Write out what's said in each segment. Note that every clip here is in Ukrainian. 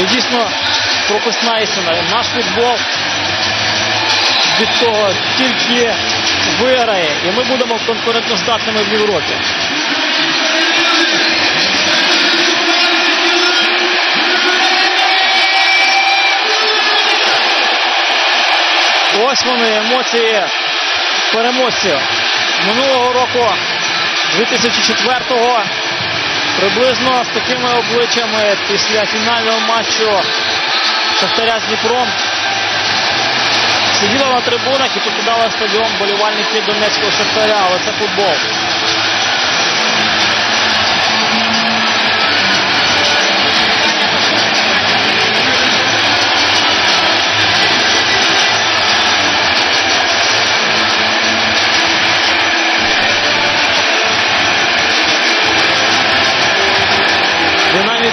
І дійсно прописна істина. Наш футбол від того тільки виграє, і ми будемо конкурентоздатними в Європі. Ось вони емоції переможців минулого року, 2004-го, приблизно з такими обличчями після фінального матчу Шахтаря з Дніпром сиділа на трибунах і покидала стадіон болівальники Донецького Шахтаря, але це футбол.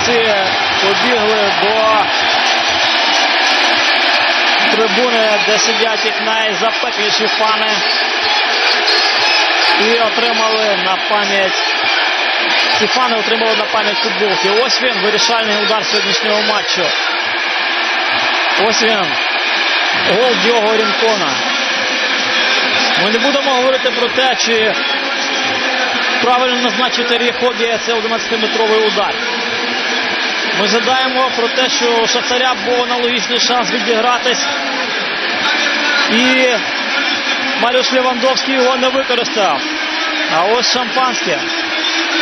Динаміці побігли до трибуни, де сидять їх найзапекліші фани. І отримали на пам'ять. Ці фани отримали на пам'ять футболки. Ось він, вирішальний удар сьогоднішнього матчу. Ось він. Гол Діого Рінкона. Ми не будемо говорити про те, чи правильно назначити Ріхобія це 11-метровий удар. Ми згадаємо про те, що у Шахтаря був аналогічний шанс відігратись. І Маріуш Левандовський його не використав. А ось шампанське.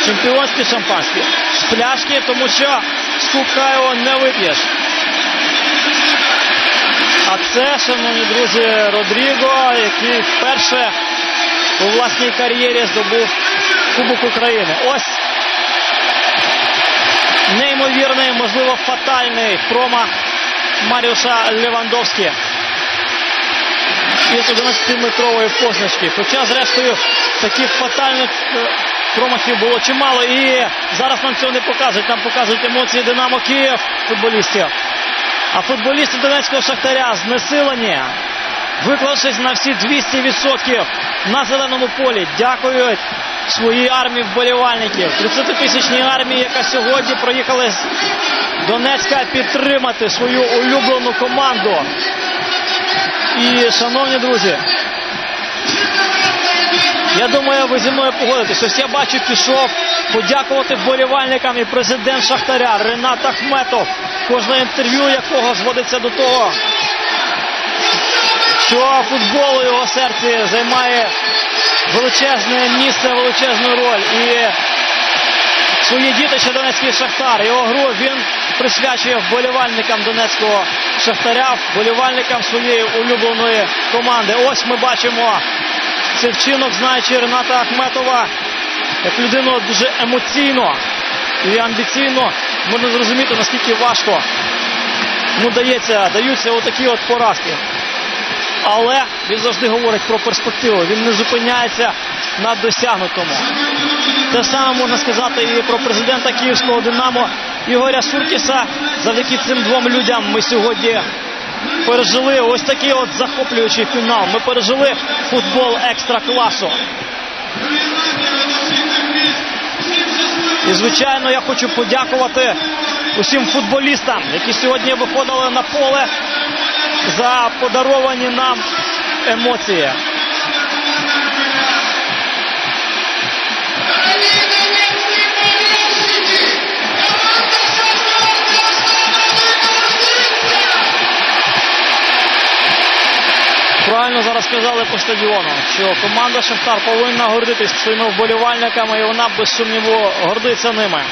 Чемпіонське шампанське. З пляшки, тому що з кубка його не вип'єш. А це, шановні друзі, Родріго, який вперше у власній кар'єрі здобув Кубок України. Ось неймовірний, можливо, фатальний промах Маріуша Левандовського із 11-метрової позначки. Хоча, зрештою, таких фатальних е, промахів було чимало. І зараз нам цього не показують. Нам показують емоції Динамо Київ футболістів. А футболісти Донецького Шахтаря знесилені, виклавшись на всі 200% на зеленому полі. Дякують своїй армії вболівальників. 30-тисячній армії, яка сьогодні проїхала з Донецька підтримати свою улюблену команду. І, шановні друзі, я думаю, ви зі мною погодитесь. Ось я бачу, пішов подякувати вболівальникам і президент Шахтаря Ренат Ахметов, кожне інтерв'ю якого зводиться до того, що футбол у його серці займає величезне місце, величезну роль. І свої дітище Донецький Шахтар. Його гру він присвячує вболівальникам Донецького Шахтаря, вболівальникам своєї улюбленої команди. Ось ми бачимо цей вчинок, знаючи Рената Ахметова, як людину дуже емоційно і амбіційно можна зрозуміти, наскільки важко ну, дається, даються отакі от поразки. Але він завжди говорить про перспективу. Він не зупиняється на досягнутому. Те саме можна сказати і про президента Київського Динамо Ігоря Суркіса. Завдяки цим двом людям ми сьогодні пережили ось такий от захоплюючий фінал. Ми пережили футбол екстра класу. І, звичайно, я хочу подякувати усім футболістам, які сьогодні виходили на поле за подаровані нам емоції. Правильно зараз сказали по стадіону, що команда Шахтар повинна гордитись своїми вболівальниками, і вона без сумніву гордиться ними.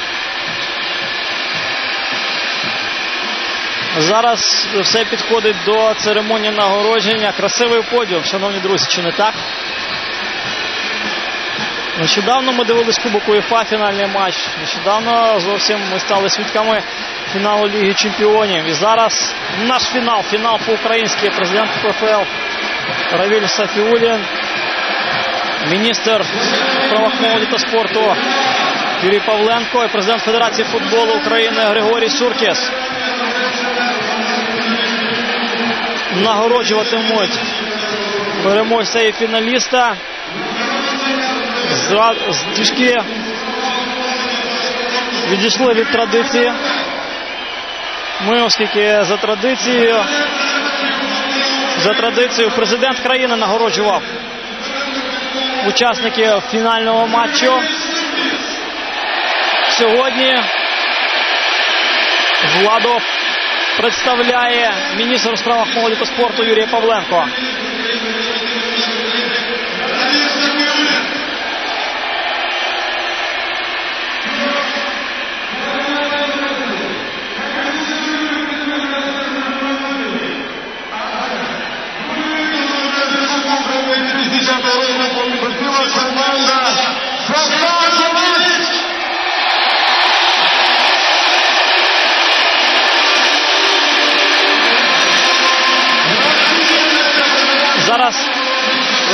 Зараз все підходить до церемонії нагородження. Красивий подіум, шановні друзі, чи не так? Нещодавно ми дивились Кубок УЄФА фінальний матч. Нещодавно зовсім ми стали свідками фіналу Ліги Чемпіонів. І зараз наш фінал, фінал по-українськи, президент ПФЛ Равіль Сафіулін, міністр молоді та спорту Юрій Павленко і президент Федерації футболу України Григорій Суркіс. Нагороджуватимуть переможця і фіналіста. Трішки відійшли від традиції. Ми, оскільки за традицією, за традицією президент країни нагороджував учасників фінального матчу. Сьогодні владу представляє міністр у справах молоді та спорту Юрій Павленко.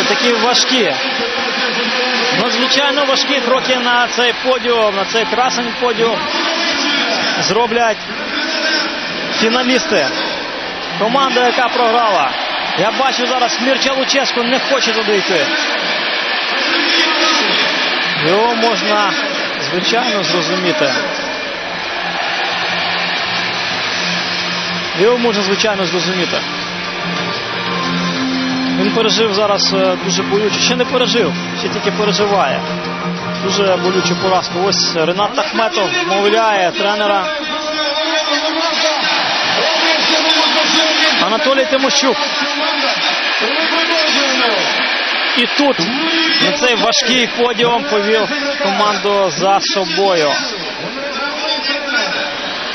Такі важкі. Надзвичайно важкі кроки на цей подіум, на цей красень подіум зроблять фіналісти. Команда, яка програла. Я бачу зараз Мірча Луческо не хоче туди йти. Його можна, звичайно, зрозуміти. Його можна, звичайно, зрозуміти. Він пережив зараз е, дуже болючу. Ще не пережив, ще тільки переживає. Дуже болючу поразку. Ось Ренат Тахметов мовляє тренера. Анатолій Тимощук. І тут на цей важкий подіум повів команду за собою.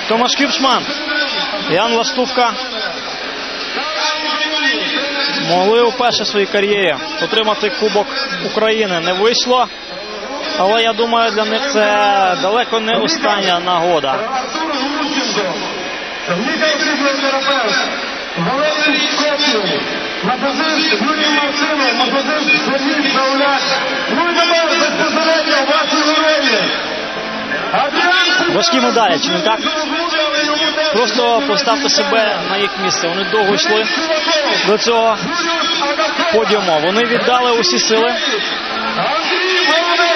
Томаш Кіпшман, Ян Ластувка могли вперше в своїй кар'єрі отримати Кубок України. Не вийшло. Але я думаю, для них це далеко не остання нагода. Косів, Мапозин Юрій. Важкі медалі, чи не так? Просто поставте себе на їх місце. Вони довго йшли до цього подіуму. Вони віддали усі сили,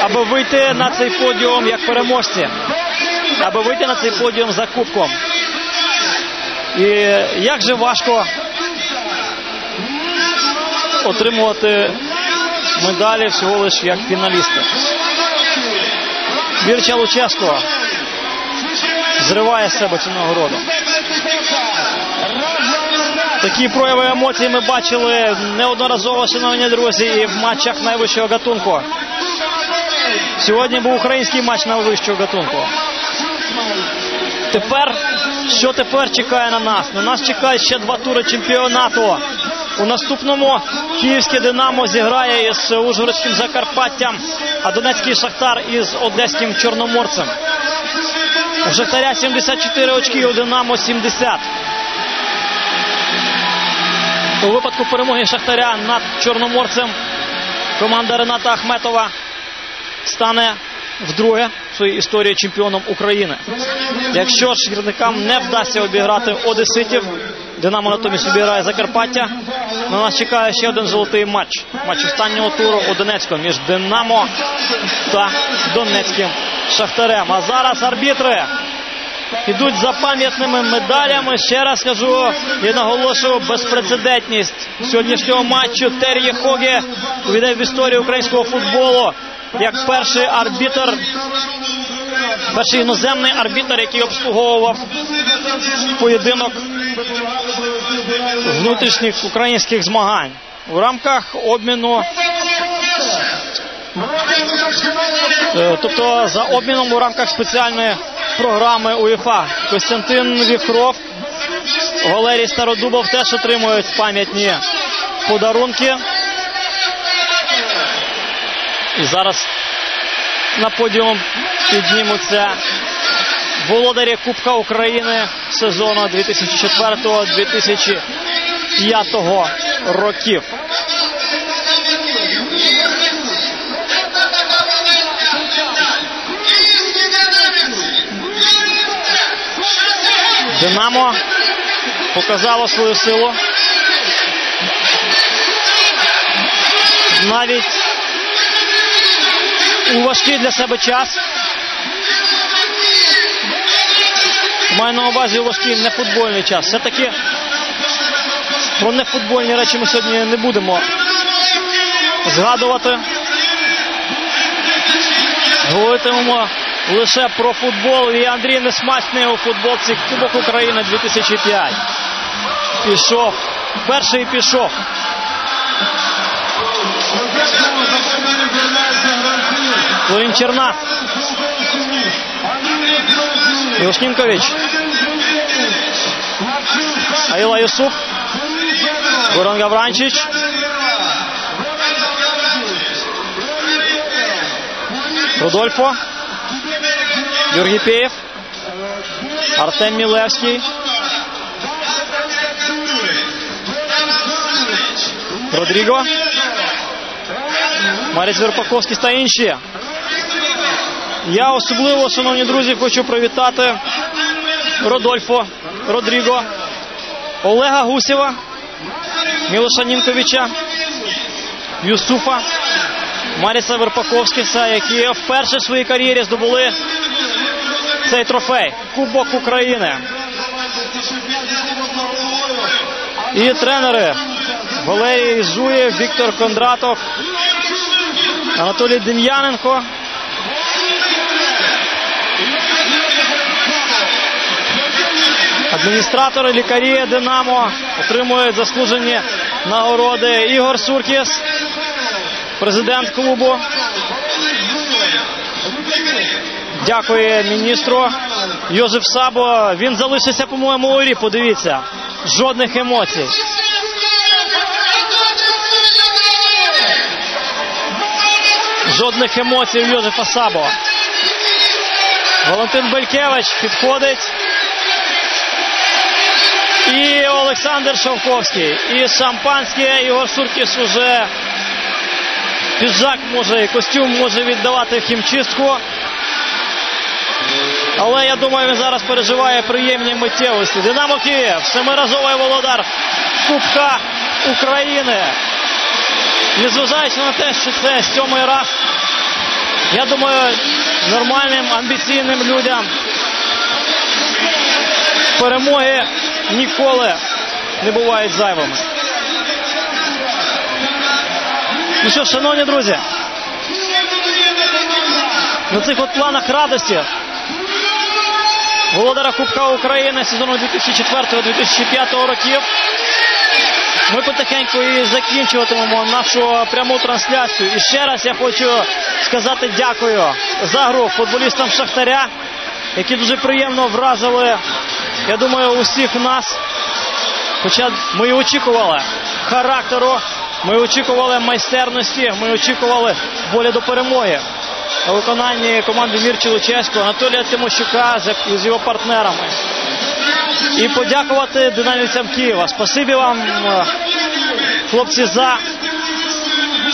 аби вийти на цей подіум як переможці, аби вийти на цей подіум за кубком. І як же важко отримувати медалі всього лише як фіналісти. Вірча Луческо зриває з себе цю нагороду. Такі прояви емоцій ми бачили неодноразово, шановні друзі, і в матчах найвищого гатунку. Сьогодні був український матч найвищого гатунку. Тепер, що тепер чекає на нас? На нас чекають ще два тури чемпіонату. У наступному київське Динамо зіграє із Ужгородським Закарпаттям, а Донецький Шахтар із Одеським Чорноморцем. У Шахтаря 74 очки, у Динамо 70. У випадку перемоги Шахтаря над Чорноморцем команда Рената Ахметова стане вдруге в своїй історії чемпіоном України. Якщо ж гірникам не вдасться обіграти Одеситів, Динамо натомість обіграє Закарпаття. На нас чекає ще один золотий матч. Матч останнього туру у Донецьку між Динамо та Донецьким Шахтарем. А зараз арбітри ідуть за пам'ятними медалями. Ще раз кажу і наголошую безпрецедентність сьогоднішнього матчу. Тер'є Хоге увійде в історію українського футболу як перший арбітр, перший іноземний арбітр, який обслуговував поєдинок внутрішніх українських змагань у рамках обміну. Е, Тобто за обміном у рамках спеціальної програми УЄФА Костянтин Вівкров, Валерій Стародубов теж отримують пам'ятні подарунки. І зараз на подіум піднімуться володарі Кубка України сезону 2004-2005 років. Динамо показало свою силу. Навіть у важкий для себе час. Маю на увазі у важкий нефутбольний час. Все-таки про нефутбольні речі ми сьогодні не будемо згадувати. Говоритимемо лише про футбол. І Андрій Несмачний у футболці Кубок України 2005. Пішов. Перший пішов. Початку запевнені з'являються Черна. Андрій Красний. Ілошнінкович. Максим Хай. Аїла Юсуп. Горан Гавранчич. Рудольфо. Юргій Пєєв. Артем Мілевський. Родріго. Маріс Верпаковський та інші. Я особливо, шановні друзі, хочу привітати Родольфо, Родріго, Олега Гусєва, Мілоша Нінковича, Юсуфа, Маріса Верпаковськіса, які вперше в своїй кар'єрі здобули цей трофей Кубок України. І тренери Валерій Зуєв, Віктор Кондратов, Анатолій Дем'яненко. Адміністратори, лікарі Динамо отримують заслужені нагороди. Ігор Суркіс, президент клубу. Дякує міністру Йозеф Сабо. Він залишився, по-моєму, у грі. Подивіться. Жодних емоцій. Жодних емоцій у Йозефа Сабо. Валентин Белькевич підходить. І Олександр Шовковський. І шампанське Ігор Суркіс уже піджак може і костюм може віддавати в хімчистку. Але я думаю, він зараз переживає приємні миттєвості. Динамо Київ, семиразовий володар Кубка України. Незважаючи на те, що це сьомий раз, я думаю, нормальним амбіційним людям перемоги ніколи не бувають зайвими. Ну що, шановні друзі, на цих от планах радості володара Кубка України сезону 2004-2005 років. Ми потихеньку і закінчуватимемо нашу пряму трансляцію. І ще раз я хочу сказати дякую за гру футболістам Шахтаря, які дуже приємно вразили, я думаю, усіх нас. Хоча ми очікували характеру, ми очікували майстерності, ми очікували волі до перемоги виконанні команди Мірчі Лучевського, Анатолія Тимощука з- з його партнерами. І подякувати динамівцям Києва. Спасибі вам, е, хлопці, за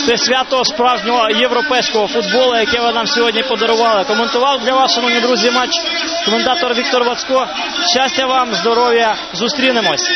це свято справжнього європейського футболу, яке ви нам сьогодні подарували. Коментував для вас, шановні друзі, матч коментатор Віктор Вацко. Щастя вам, здоров'я, зустрінемось.